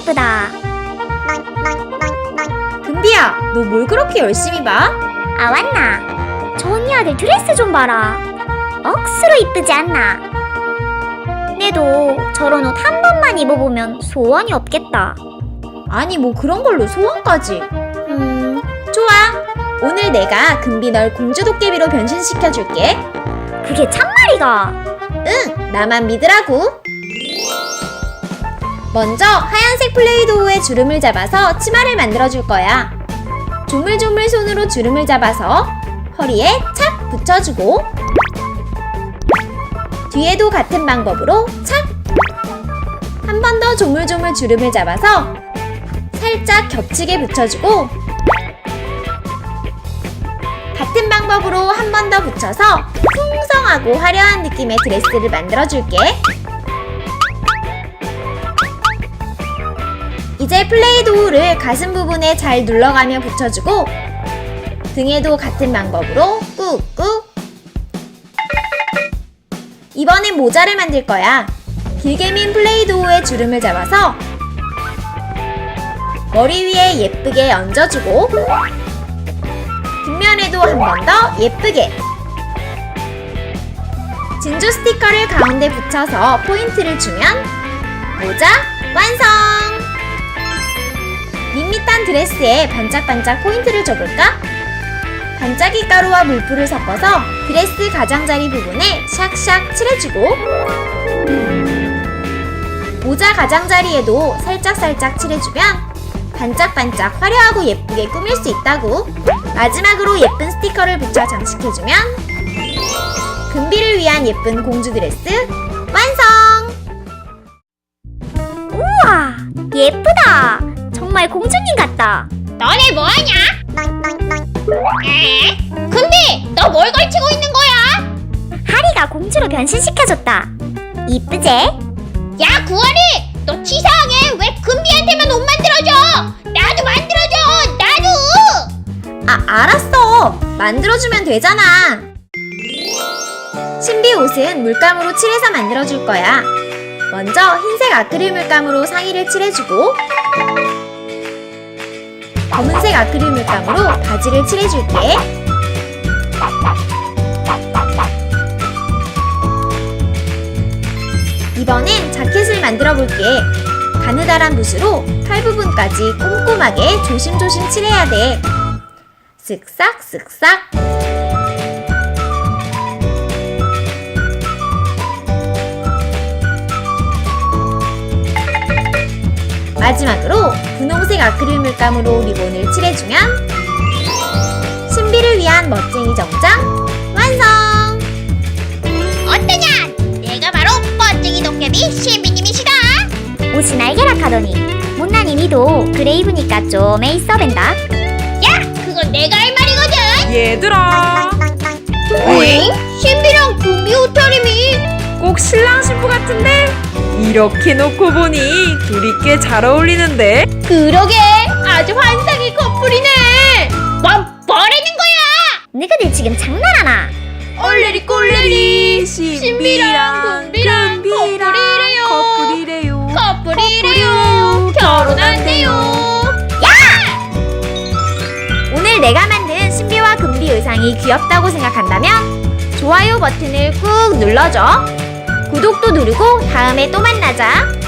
이쁘다. 금비야, 너 뭘 그렇게 열심히 봐? 아 왔나? 저 언니 아들 드레스 좀 봐라. 억수로 이쁘지 않나? 내도 저런 옷 한 번만 입어보면 소원이 없겠다. 아니, 뭐 그런 걸로 소원까지. 음, 좋아. 오늘 내가 금비 널 공주 도깨비로 변신시켜줄게. 그게 참말이가. 응, 나만 믿으라고. 먼저 하얀색 플레이도우에 주름을 잡아서 치마를 만들어줄 거야. 조물조물 손으로 주름을 잡아서 허리에 착 붙여주고 뒤에도 같은 방법으로 착! 한 번 더 조물조물 주름을 잡아서 살짝 겹치게 붙여주고 같은 방법으로 한 번 더 붙여서 풍성하고 화려한 느낌의 드레스를 만들어줄게. 이제 플레이 도우를 가슴 부분에 잘 눌러가며 붙여주고 등에도 같은 방법으로 꾹꾹 이번엔 모자를 만들 거야. 길게 민 플레이 도우의 주름을 잡아서 머리 위에 예쁘게 얹어주고 뒷면에도 한 번 더 예쁘게 진주 스티커를 가운데 붙여서 포인트를 주면 모자 완성! 밋밋한 드레스에 반짝반짝 포인트를 줘볼까? 반짝이 가루와 물풀을 섞어서 드레스 가장자리 부분에 샥샥 칠해주고 모자 가장자리에도 살짝살짝 칠해주면 반짝반짝 화려하고 예쁘게 꾸밀 수 있다고 마지막으로 예쁜 스티커를 붙여 장식해주면 금비를 위한 예쁜 공주 드레스 완성! 우와, 예쁘다. 정말 공주님 같다. 너네 뭐하냐? 에? 근데 너 뭘 걸치고 있는 거야? 하리가 공주로 변신시켜줬다. 이쁘제? 야 구하리 너 치사하게 왜 금비한테만 옷 만들어줘 나도 만들어줘 나도 아, 알았어. 만들어주면 되잖아. 신비 옷은 물감으로 칠해서 만들어줄 거야. 먼저 흰색 아크릴 물감으로 상의를 칠해주고 검은색 아크릴 물감으로 바지를 칠해줄게. 이번엔 자켓을 만들어 볼게. 가느다란 붓으로 팔 부분까지 꼼꼼하게 조심조심 칠해야 돼. 쓱싹 쓱싹 마지막으로 분홍색 아크릴 물감으로 리본을 칠해주면 신비를 위한 멋쟁이 정장 완성! 어떠냐 내가 바로 멋쟁이 도깨비 신비님이시다 옷이 날개락 하더니 못난이 니도 그래 입으니까 좀 에이서 벤다. 야 그건 내가 할 말이거든 얘들아 오잉? 신비랑 금비 옷차림이 꼭 신랑 신부 같은데? 이렇게 놓고 보니 둘이 꽤 잘 어울리는데? 그러게. 아주 환상의 커플이네. 뭐, 뭐라는 거야? 너희들 지금 장난하나? 얼레리 꼴레리 신비랑 금비랑 커플이래요. 커플이래요. 커플이래요. 결혼한대요. 오늘 내가 만든 신비와 금비 의상이 귀엽다고 생각한다면 좋아요 버튼을 꾹 눌러줘. 구독도 누르고 다음에 또 만나자.